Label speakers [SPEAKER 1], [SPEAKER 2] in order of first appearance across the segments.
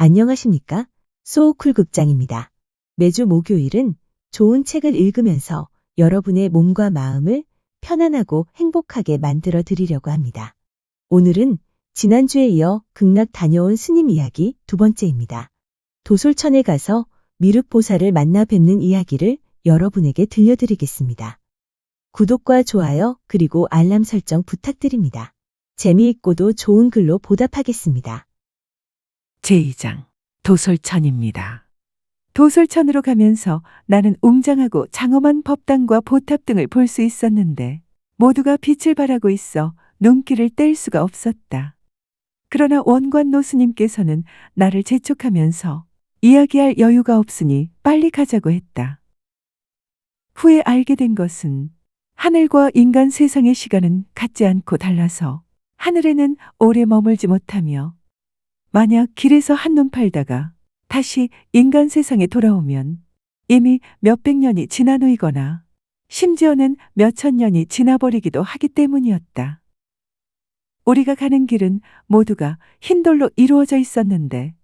[SPEAKER 1] 안녕하십니까? 소우쿨 극장입니다. 매주 목요일은 좋은 책을 읽으면서 여러분의 몸과 마음을 편안하고 행복하게 만들어 드리려고 합니다. 오늘은 지난주에 이어 극락 다녀온 스님 이야기 두 번째입니다. 도솔천에 가서 미륵보살을 만나 뵙는 이야기를 여러분에게 들려드리겠습니다. 구독과 좋아요 그리고 알람 설정 부탁드립니다. 재미있고도 좋은 글로 보답하겠습니다.
[SPEAKER 2] 제2장 도솔천입니다. 도솔천으로 가면서 나는 웅장하고 장엄한 법당과 보탑 등을 볼 수 있었는데 모두가 빛을 발하고 있어 눈길을 뗄 수가 없었다. 그러나 원관 노스님께서는 나를 재촉하면서 이야기할 여유가 없으니 빨리 가자고 했다. 후에 알게 된 것은 하늘과 인간 세상의 시간은 같지 않고 달라서 하늘에는 오래 머물지 못하며 만약 길에서 한눈 팔다가 다시 인간 세상에 돌아오면 이미 몇백 년이 지난 후이거나 심지어는 몇천 년이 지나버리기도 하기 때문이었다. 우리가 가는 길은 모두가 흰 돌로 이루어져 있었는데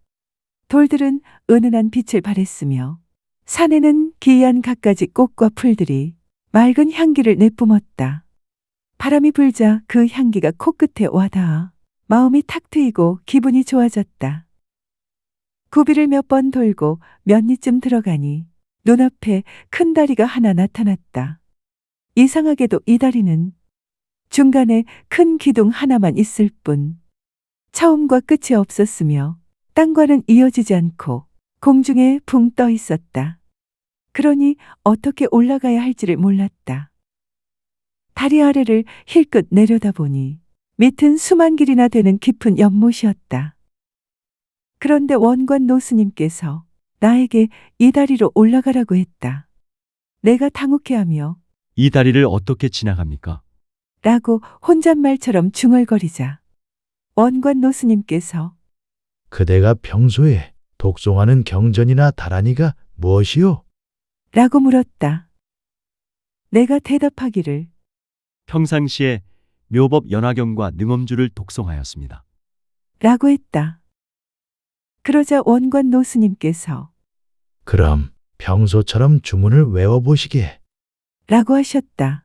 [SPEAKER 2] 돌들은 은은한 빛을 발했으며 산에는 기이한 갖가지 꽃과 풀들이 맑은 향기를 내뿜었다. 바람이 불자 그 향기가 코끝에 와닿아 마음이 탁 트이고 기분이 좋아졌다. 구비를 몇 번 돌고 몇 리쯤 들어가니 눈앞에 큰 다리가 하나 나타났다. 이상하게도 이 다리는 중간에 큰 기둥 하나만 있을 뿐 처음과 끝이 없었으며 땅과는 이어지지 않고 공중에 붕 떠 있었다. 그러니 어떻게 올라가야 할지를 몰랐다. 다리 아래를 힐끗 내려다보니 밑은 수만 길이나 되는 깊은 연못이었다. 그런데 원관 노스님께서 나에게 이 다리로 올라가라고 했다. 내가 당혹해하며
[SPEAKER 3] 이 다리를 어떻게 지나갑니까?
[SPEAKER 2] 라고 혼잣말처럼 중얼거리자 원관 노스님께서
[SPEAKER 4] 그대가 평소에 독송하는 경전이나 다라니가 무엇이요?
[SPEAKER 2] 라고 물었다. 내가 대답하기를
[SPEAKER 3] 평상시에 묘법 연화경과 능엄주를 독송하였습니다.
[SPEAKER 2] 라고 했다. 그러자 원관 노스님께서
[SPEAKER 4] 그럼 평소처럼 주문을 외워보시게.
[SPEAKER 2] 라고 하셨다.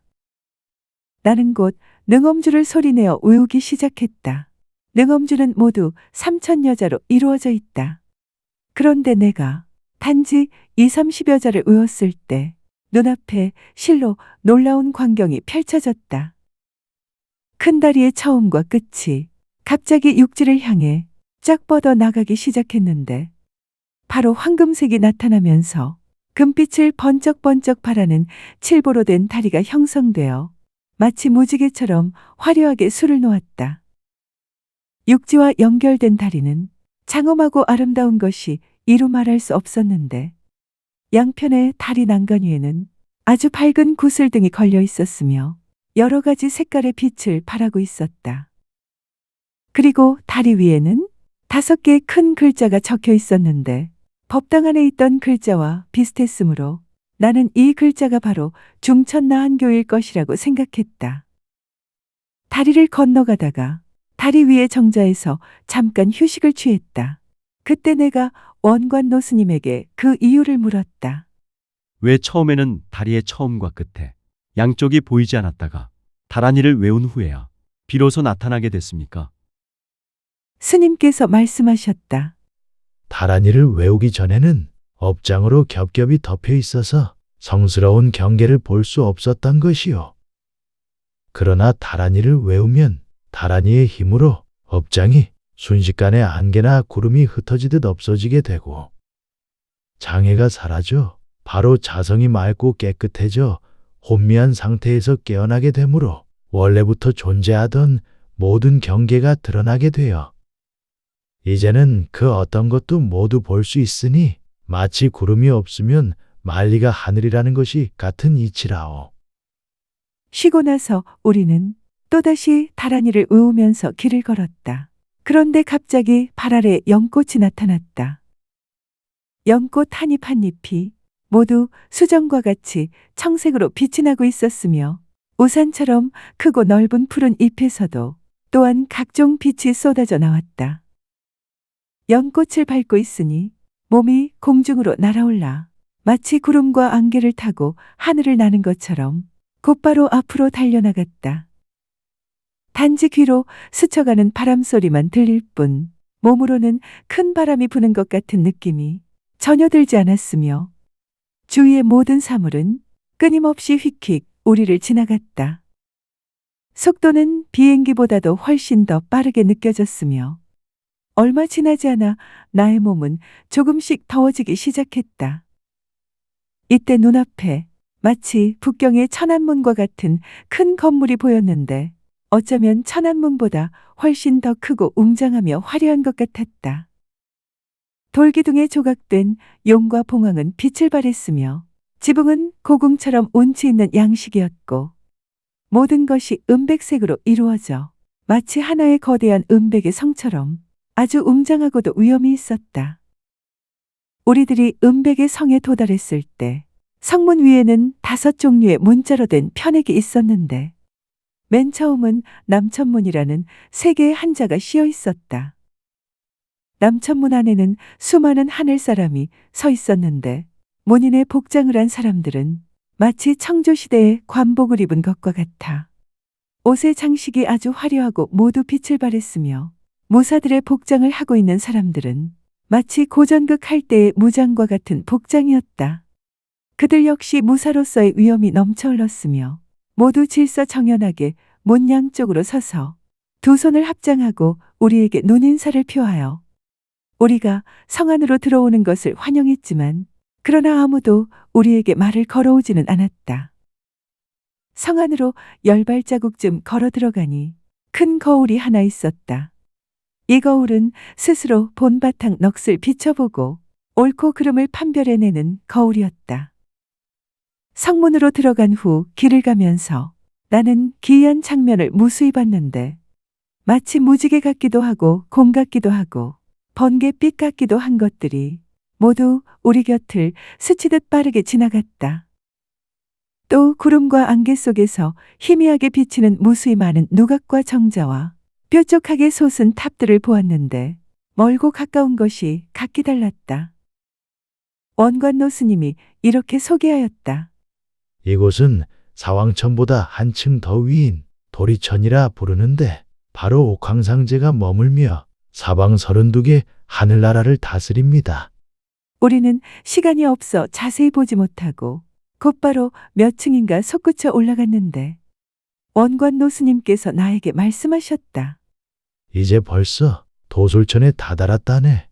[SPEAKER 2] 나는 곧 능엄주를 소리내어 외우기 시작했다. 능엄주는 모두 삼천 여자로 이루어져 있다. 그런데 내가 단지 2, 30여 자를 외웠을 때 눈앞에 실로 놀라운 광경이 펼쳐졌다. 큰 다리의 처음과 끝이 갑자기 육지를 향해 쫙 뻗어 나가기 시작했는데 바로 황금색이 나타나면서 금빛을 번쩍번쩍 바라는 칠보로 된 다리가 형성되어 마치 무지개처럼 화려하게 술을 놓았다. 육지와 연결된 다리는 장엄하고 아름다운 것이 이루 말할 수 없었는데 양편의 다리 난간 위에는 아주 밝은 구슬등이 걸려 있었으며 여러 가지 색깔의 빛을 발하고 있었다. 그리고 다리 위에는 다섯 개의 큰 글자가 적혀 있었는데 법당 안에 있던 글자와 비슷했으므로 나는 이 글자가 바로 중천나한교일 것이라고 생각했다. 다리를 건너가다가 다리 위에 정자에서 잠깐 휴식을 취했다. 그때 내가 원관 노스님에게 그 이유를 물었다.
[SPEAKER 3] 왜 처음에는 다리의 처음과 끝에 양쪽이 보이지 않았다가 다란이를 외운 후에야 비로소 나타나게 됐습니까?
[SPEAKER 2] 스님께서 말씀하셨다.
[SPEAKER 4] 다라니를 외우기 전에는 업장으로 겹겹이 덮여 있어서 성스러운 경계를 볼 수 없었던 것이요. 그러나 다라니를 외우면 다라니의 힘으로 업장이 순식간에 안개나 구름이 흩어지듯 없어지게 되고 장애가 사라져 바로 자성이 맑고 깨끗해져 혼미한 상태에서 깨어나게 되므로 원래부터 존재하던 모든 경계가 드러나게 되어 이제는 그 어떤 것도 모두 볼 수 있으니 마치 구름이 없으면 만리가 하늘이라는 것이 같은 이치라오.
[SPEAKER 2] 쉬고 나서 우리는 또다시 다란이를 외우면서 길을 걸었다. 그런데 갑자기 발 아래 연꽃이 나타났다. 연꽃 한 잎 한 잎이 모두 수정과 같이 청색으로 빛이 나고 있었으며 우산처럼 크고 넓은 푸른 잎에서도 또한 각종 빛이 쏟아져 나왔다. 연꽃을 밟고 있으니 몸이 공중으로 날아올라 마치 구름과 안개를 타고 하늘을 나는 것처럼 곧바로 앞으로 달려나갔다. 단지 귀로 스쳐가는 바람 소리만 들릴 뿐 몸으로는 큰 바람이 부는 것 같은 느낌이 전혀 들지 않았으며 주위의 모든 사물은 끊임없이 휙휙 우리를 지나갔다. 속도는 비행기보다도 훨씬 더 빠르게 느껴졌으며 얼마 지나지 않아 나의 몸은 조금씩 더워지기 시작했다. 이때 눈앞에 마치 북경의 천안문과 같은 큰 건물이 보였는데 어쩌면 천안문보다 훨씬 더 크고 웅장하며 화려한 것 같았다. 돌기둥에 조각된 용과 봉황은 빛을 발했으며 지붕은 고궁처럼 운치 있는 양식이었고 모든 것이 은백색으로 이루어져 마치 하나의 거대한 은백의 성처럼 아주 웅장하고도 위험이 있었다. 우리들이 은백의 성에 도달했을 때 성문 위에는 다섯 종류의 문자로 된 편액이 있었는데 맨 처음은 남천문이라는 세 개의 한자가 씌어 있었다. 남천문 안에는 수많은 하늘 사람이 서 있었는데 문인의 복장을 한 사람들은 마치 청조시대의 관복을 입은 것과 같아. 옷의 장식이 아주 화려하고 모두 빛을 발했으며 무사들의 복장을 하고 있는 사람들은 마치 고전극 할 때의 무장과 같은 복장이었다. 그들 역시 무사로서의 위험이 넘쳐 흘렀으며 모두 질서 정연하게 문 양쪽으로 서서 두 손을 합장하고 우리에게 눈인사를 표하여 우리가 성 안으로 들어오는 것을 환영했지만 그러나 아무도 우리에게 말을 걸어오지는 않았다. 성 안으로 열 발자국쯤 걸어 들어가니 큰 거울이 하나 있었다. 이 거울은 스스로 본바탕 넋을 비춰보고 옳고 그름을 판별해내는 거울이었다. 성문으로 들어간 후 길을 가면서 나는 기이한 장면을 무수히 봤는데 마치 무지개 같기도 하고 곰 같기도 하고 번개빛 같기도 한 것들이 모두 우리 곁을 스치듯 빠르게 지나갔다. 또 구름과 안개 속에서 희미하게 비치는 무수히 많은 누각과 정자와 뾰족하게 솟은 탑들을 보았는데 멀고 가까운 것이 각기 달랐다. 원관노 스님이 이렇게 소개하였다.
[SPEAKER 4] 이곳은 사왕천보다 한층 더 위인 도리천이라 부르는데 바로 옥황상제가 머물며 사방 32개 하늘나라를 다스립니다.
[SPEAKER 2] 우리는 시간이 없어 자세히 보지 못하고 곧바로 몇 층인가 솟구쳐 올라갔는데 원관 노 스님께서 나에게 말씀하셨다.
[SPEAKER 4] 이제 벌써 도솔천에 다다랐다네.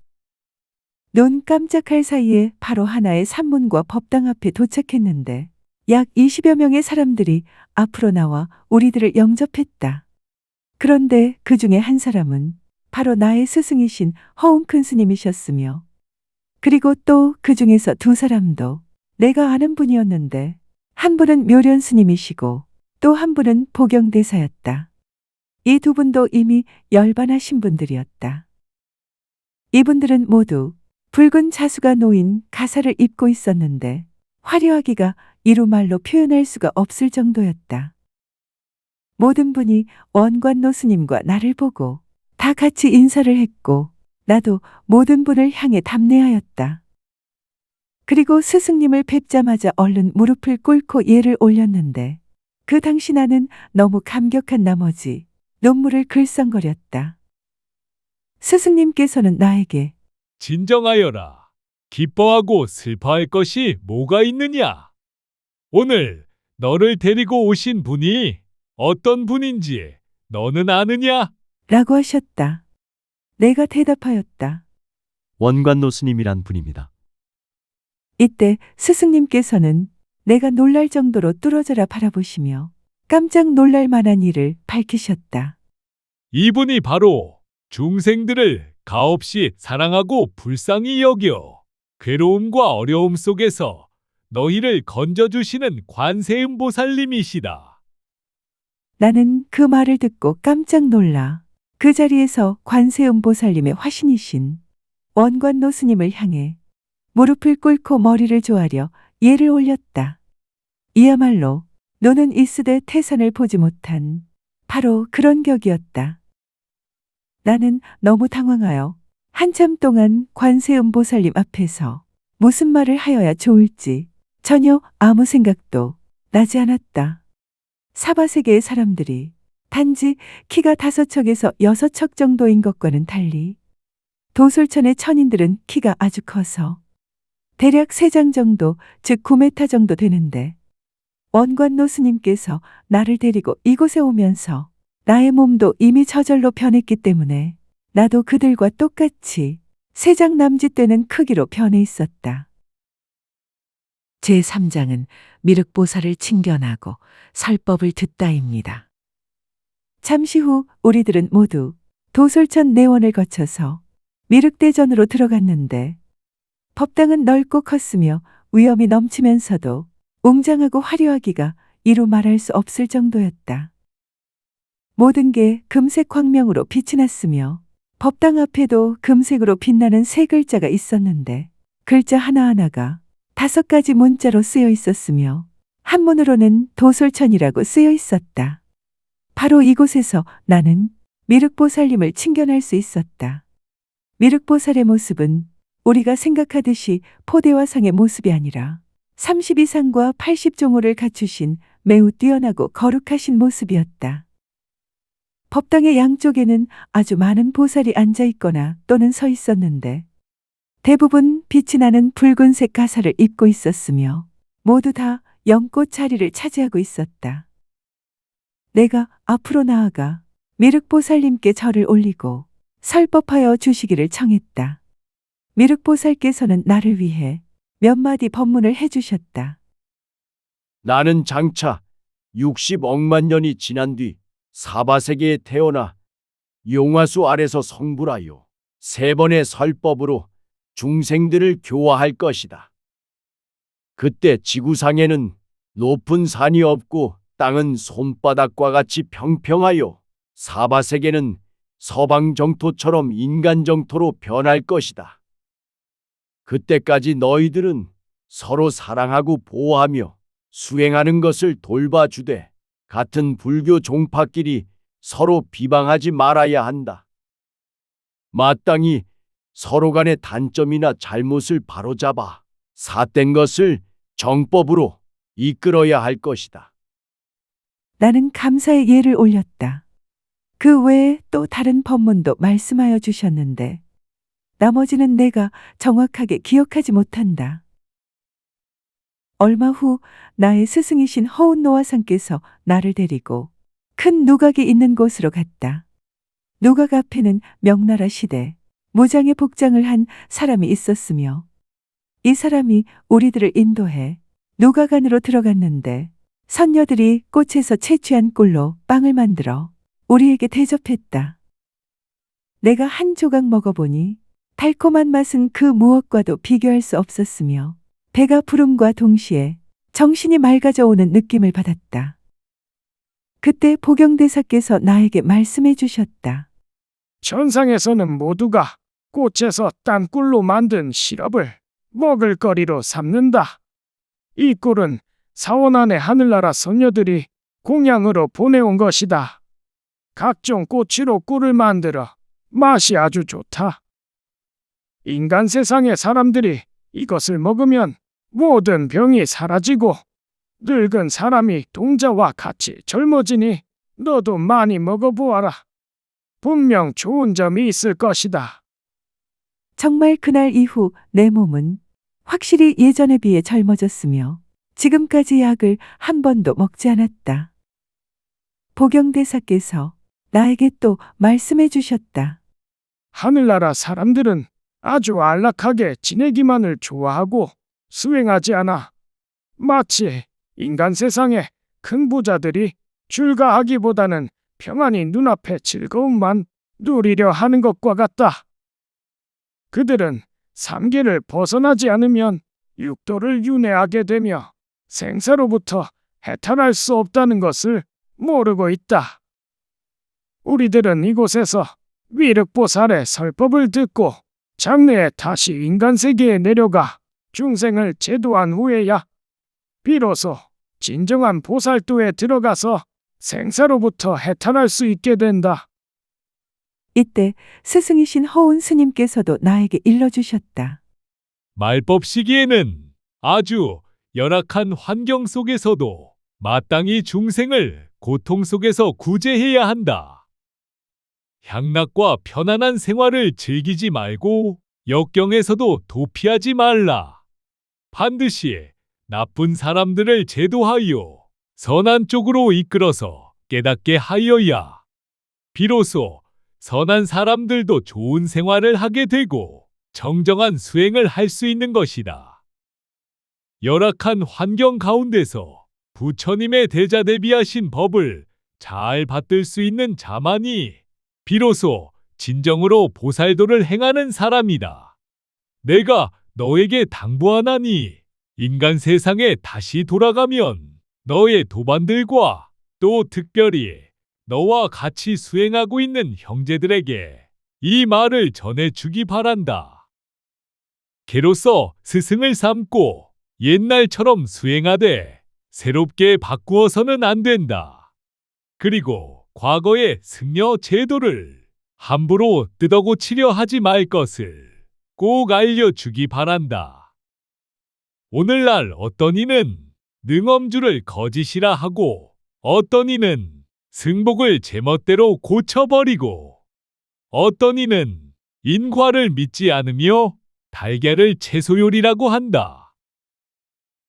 [SPEAKER 2] 눈 깜짝할 사이에 바로 하나의 산문과 법당 앞에 도착했는데 약 20여 명의 사람들이 앞으로 나와 우리들을 영접했다. 그런데 그 중에 한 사람은 바로 나의 스승이신 허웅 큰 스님이셨으며 그리고 또 그 중에서 두 사람도 내가 아는 분이었는데 한 분은 묘련 스님이시고 또 한 분은 보경대사였다. 이 두 분도 이미 열반하신 분들이었다. 이분들은 모두 붉은 자수가 놓인 가사를 입고 있었는데 화려하기가 이루 말로 표현할 수가 없을 정도였다. 모든 분이 원관노 스님과 나를 보고 다 같이 인사를 했고 나도 모든 분을 향해 답례하였다. 그리고 스승님을 뵙자마자 얼른 무릎을 꿇고 예를 올렸는데 그 당시 나는 너무 감격한 나머지 눈물을 글썽거렸다. 스승님께서는 나에게
[SPEAKER 5] 진정하여라. 기뻐하고 슬퍼할 것이 뭐가 있느냐? 오늘 너를 데리고 오신 분이 어떤 분인지 너는 아느냐?
[SPEAKER 2] 라고 하셨다. 내가 대답하였다.
[SPEAKER 3] 원관노 스님이란 분입니다.
[SPEAKER 2] 이때 스승님께서는 내가 놀랄 정도로 뚫어져라 바라보시며 깜짝 놀랄 만한 일을 밝히셨다.
[SPEAKER 5] 이분이 바로 중생들을 가없이 사랑하고 불쌍히 여겨 괴로움과 어려움 속에서 너희를 건져주시는 관세음보살님이시다.
[SPEAKER 2] 나는 그 말을 듣고 깜짝 놀라 그 자리에서 관세음보살님의 화신이신 원관노 스님을 향해 무릎을 꿇고 머리를 조아려 예를 올렸다. 이야말로 너는 있으되 태산을 보지 못한 바로 그런 격이었다. 나는 너무 당황하여 한참 동안 관세음 보살님 앞에서 무슨 말을 하여야 좋을지 전혀 아무 생각도 나지 않았다. 사바세계의 사람들이 단지 키가 다섯 척에서 여섯 척 정도인 것과는 달리 도솔천의 천인들은 키가 아주 커서 대략 세 장 정도, 즉 9m 정도 되는데 원관노 스님께서 나를 데리고 이곳에 오면서 나의 몸도 이미 저절로 변했기 때문에 나도 그들과 똑같이 세 장 남짓 되는 크기로 변해 있었다. 제3장은 미륵보살을 칭견하고 설법을 듣다입니다. 잠시 후 우리들은 모두 도솔천 내원을 거쳐서 미륵대전으로 들어갔는데 법당은 넓고 컸으며 위험이 넘치면서도 웅장하고 화려하기가 이루 말할 수 없을 정도였다. 모든 게 금색 광명으로 빛이 났으며 법당 앞에도 금색으로 빛나는 세 글자가 있었는데 글자 하나하나가 다섯 가지 문자로 쓰여 있었으며 한문으로는 도솔천이라고 쓰여 있었다. 바로 이곳에서 나는 미륵보살님을 칭견할 수 있었다. 미륵보살의 모습은 우리가 생각하듯이 포대와 상의 모습이 아니라 32상과 80종호를 갖추신 매우 뛰어나고 거룩하신 모습이었다. 법당의 양쪽에는 아주 많은 보살이 앉아 있거나 또는 서 있었는데 대부분 빛이 나는 붉은색 가사를 입고 있었으며 모두 다 연꽃 자리를 차지하고 있었다. 내가 앞으로 나아가 미륵보살님께 절을 올리고 설법하여 주시기를 청했다. 미륵보살께서는 나를 위해 몇 마디 법문을 해주셨다.
[SPEAKER 3] 나는 장차 60억만 년이 지난 뒤 사바세계에 태어나 용화수 아래서 성불하여 세 번의 설법으로 중생들을 교화할 것이다. 그때 지구상에는 높은 산이 없고 땅은 손바닥과 같이 평평하여 사바 세계는 서방 정토처럼 인간 정토로 변할 것이다. 그때까지 너희들은 서로 사랑하고 보호하며 수행하는 것을 돌봐주되 같은 불교 종파끼리 서로 비방하지 말아야 한다. 마땅히 서로 간의 단점이나 잘못을 바로잡아 삿된 것을 정법으로 이끌어야 할 것이다.
[SPEAKER 2] 나는 감사의 예를 올렸다. 그 외에 또 다른 법문도 말씀하여 주셨는데 나머지는 내가 정확하게 기억하지 못한다. 얼마 후 나의 스승이신 허운노아상께서 나를 데리고 큰 누각이 있는 곳으로 갔다. 누각 앞에는 명나라 시대 무장의 복장을 한 사람이 있었으며 이 사람이 우리들을 인도해 누각 안으로 들어갔는데 선녀들이 꽃에서 채취한 꿀로 빵을 만들어 우리에게 대접했다. 내가 한 조각 먹어보니 달콤한 맛은 그 무엇과도 비교할 수 없었으며 배가 부름과 동시에 정신이 맑아져 오는 느낌을 받았다. 그때 보경대사께서 나에게 말씀해 주셨다.
[SPEAKER 6] 천상에서는 모두가 꽃에서 딴 꿀로 만든 시럽을 먹을 거리로 삼는다. 이 꿀은 사원 안의 하늘나라 선녀들이 공양으로 보내온 것이다. 각종 꼬치로 꿀을 만들어 맛이 아주 좋다. 인간 세상의 사람들이 이것을 먹으면 모든 병이 사라지고 늙은 사람이 동자와 같이 젊어지니 너도 많이 먹어보아라. 분명 좋은 점이 있을 것이다.
[SPEAKER 2] 정말 그날 이후 내 몸은 확실히 예전에 비해 젊어졌으며 지금까지 약을 한 번도 먹지 않았다. 보경대사께서 나에게 또 말씀해 주셨다.
[SPEAKER 6] 하늘나라 사람들은 아주 안락하게 지내기만을 좋아하고 수행하지 않아. 마치 인간 세상의 큰 부자들이 출가하기보다는 평안히 눈앞의 즐거움만 누리려 하는 것과 같다. 그들은 삼계를 벗어나지 않으면 육도를 윤회하게 되며 생사로부터 해탈할 수 없다는 것을 모르고 있다. 우리들은 이곳에서 위륵보살의 설법을 듣고 장래에 다시 인간 세계에 내려가 중생을 제도한 후에야 비로소 진정한 보살도에 들어가서 생사로부터 해탈할 수 있게 된다.
[SPEAKER 2] 이때 스승이신 허운 스님께서도 나에게 일러주셨다.
[SPEAKER 5] 말법 시기에는 아주 열악한 환경 속에서도 마땅히 중생을 고통 속에서 구제해야 한다. 향락과 편안한 생활을 즐기지 말고 역경에서도 도피하지 말라. 반드시 나쁜 사람들을 제도하여 선한 쪽으로 이끌어서 깨닫게 하여야 비로소 선한 사람들도 좋은 생활을 하게 되고 정정한 수행을 할 수 있는 것이다. 열악한 환경 가운데서 부처님의 대자 대비하신 법을 잘 받들 수 있는 자만이 비로소 진정으로 보살도를 행하는 사람이다. 내가 너에게 당부하나니 인간 세상에 다시 돌아가면 너의 도반들과 또 특별히 너와 같이 수행하고 있는 형제들에게 이 말을 전해주기 바란다. 개로서 스승을 삼고 옛날처럼 수행하되 새롭게 바꾸어서는 안 된다. 그리고 과거의 승려 제도를 함부로 뜯어고치려 하지 말 것을 꼭 알려주기 바란다. 오늘날 어떤 이는 능엄주를 거짓이라 하고 어떤 이는 승복을 제멋대로 고쳐버리고 어떤 이는 인과를 믿지 않으며 달걀을 채소요리라고 한다.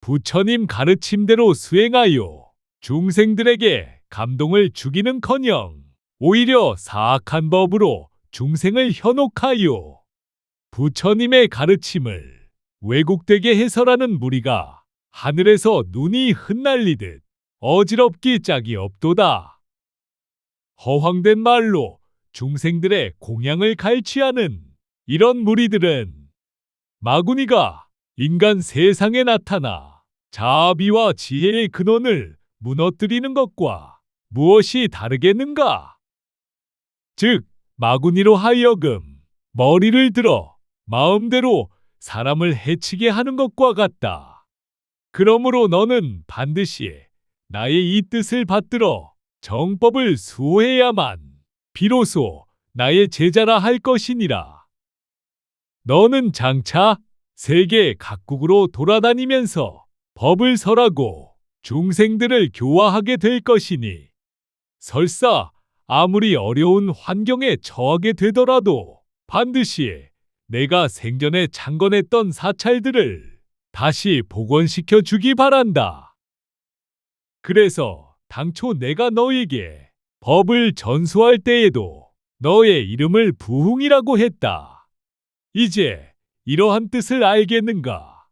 [SPEAKER 5] 부처님 가르침대로 수행하여 중생들에게 감동을 주기는커녕 오히려 사악한 법으로 중생을 현혹하여 부처님의 가르침을 왜곡되게 해설하는 무리가 하늘에서 눈이 흩날리듯 어지럽기 짝이 없도다. 허황된 말로 중생들의 공양을 갈취하는 이런 무리들은 마구니가 인간 세상에 나타나 자비와 지혜의 근원을 무너뜨리는 것과 무엇이 다르겠는가? 즉, 마구니로 하여금 머리를 들어 마음대로 사람을 해치게 하는 것과 같다. 그러므로 너는 반드시 나의 이 뜻을 받들어 정법을 수호해야만 비로소 나의 제자라 할 것이니라. 너는 장차 세계 각국으로 돌아다니면서 법을 설하고 중생들을 교화하게 될 것이니 설사 아무리 어려운 환경에 처하게 되더라도 반드시 내가 생전에 창건했던 사찰들을 다시 복원시켜 주기 바란다. 그래서 당초 내가 너에게 법을 전수할 때에도 너의 이름을 부흥이라고 했다. 이제 이러한 뜻을 알겠는가?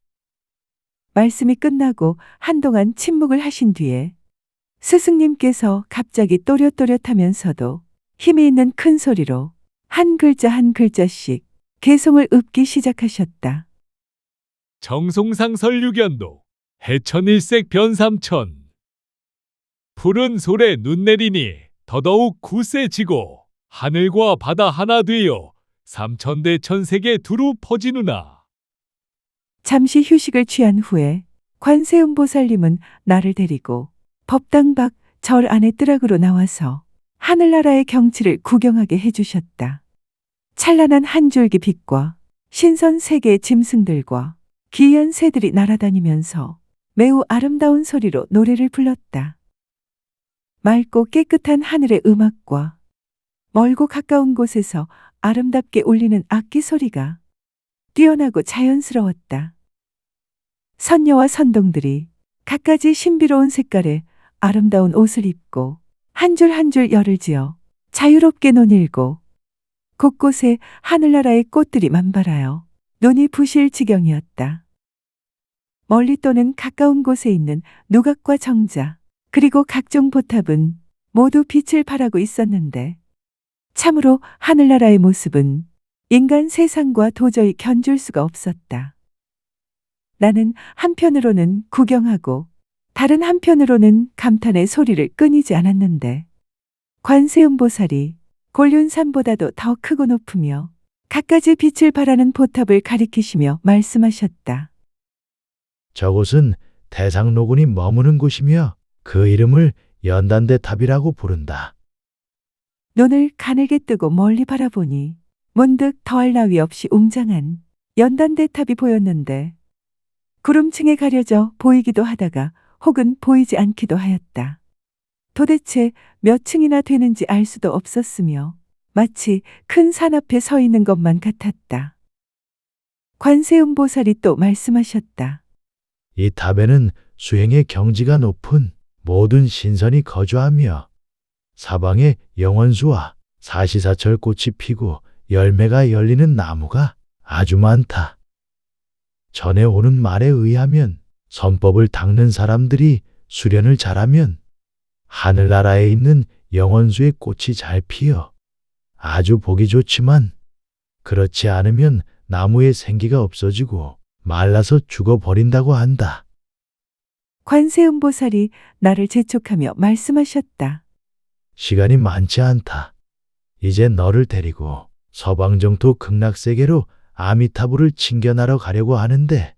[SPEAKER 2] 말씀이 끝나고 한동안 침묵을 하신 뒤에 스승님께서 갑자기 또렷또렷하면서도 힘이 있는 큰 소리로 한 글자 한 글자씩 개송을 읊기 시작하셨다.
[SPEAKER 5] 정송상 설유견도 해천일색 변삼천 푸른 솔에 눈 내리니 더더욱 굳세지고 하늘과 바다 하나 되어 삼천대 천세계 두루 퍼지누나
[SPEAKER 2] 잠시 휴식을 취한 후에 관세음보살님은 나를 데리고 법당 밖 절 안의 뜨락으로 나와서 하늘나라의 경치를 구경하게 해주셨다. 찬란한 한 줄기 빛과 신선 세계의 짐승들과 기이한 새들이 날아다니면서 매우 아름다운 소리로 노래를 불렀다. 맑고 깨끗한 하늘의 음악과 멀고 가까운 곳에서 아름답게 울리는 악기 소리가 뛰어나고 자연스러웠다. 선녀와 선동들이 갖가지 신비로운 색깔의 아름다운 옷을 입고 한 줄 한 줄 열을 지어 자유롭게 논일고 곳곳에 하늘나라의 꽃들이 만발하여 눈이 부실 지경이었다. 멀리 또는 가까운 곳에 있는 누각과 정자, 그리고 각종 보탑은 모두 빛을 발하고 있었는데 참으로 하늘나라의 모습은 인간 세상과 도저히 견줄 수가 없었다. 나는 한편으로는 구경하고 다른 한편으로는 감탄의 소리를 끊이지 않았는데 관세음보살이 곤륜산보다도 더 크고 높으며 갖가지 빛을 발하는 보탑을 가리키시며 말씀하셨다.
[SPEAKER 4] 저곳은 대상로군이 머무는 곳이며 그 이름을 연단대 탑이라고 부른다.
[SPEAKER 2] 눈을 가늘게 뜨고 멀리 바라보니 문득 더할 나위 없이 웅장한 연단대 탑이 보였는데 구름층에 가려져 보이기도 하다가 혹은 보이지 않기도 하였다. 도대체 몇 층이나 되는지 알 수도 없었으며 마치 큰 산 앞에 서 있는 것만 같았다. 관세음보살이 또 말씀하셨다.
[SPEAKER 4] 이 탑에는 수행의 경지가 높은 모든 신선이 거주하며 사방에 영원수와 사시사철 꽃이 피고 열매가 열리는 나무가 아주 많다. 전에 오는 말에 의하면 선법을 닦는 사람들이 수련을 잘하면 하늘나라에 있는 영원수의 꽃이 잘 피어 아주 보기 좋지만 그렇지 않으면 나무의 생기가 없어지고 말라서 죽어버린다고 한다.
[SPEAKER 2] 관세음보살이 나를 재촉하며 말씀하셨다.
[SPEAKER 4] 시간이 많지 않다. 이제 너를 데리고 서방정토 극락세계로 아미타부를 챙겨나러 가려고 하는데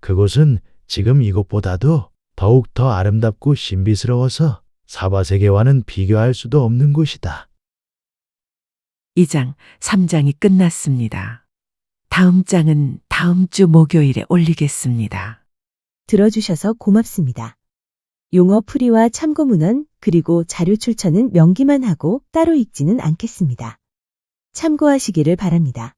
[SPEAKER 4] 그곳은 지금 이곳보다도 더욱 더 아름답고 신비스러워서 사바세계와는 비교할 수도 없는 곳이다.
[SPEAKER 2] 2장, 3장이 끝났습니다. 다음 장은 다음 주 목요일에 올리겠습니다.
[SPEAKER 1] 들어주셔서 고맙습니다. 용어 풀이와 참고 문헌 그리고 자료 출처는 명기만 하고 따로 읽지는 않겠습니다. 참고하시기를 바랍니다.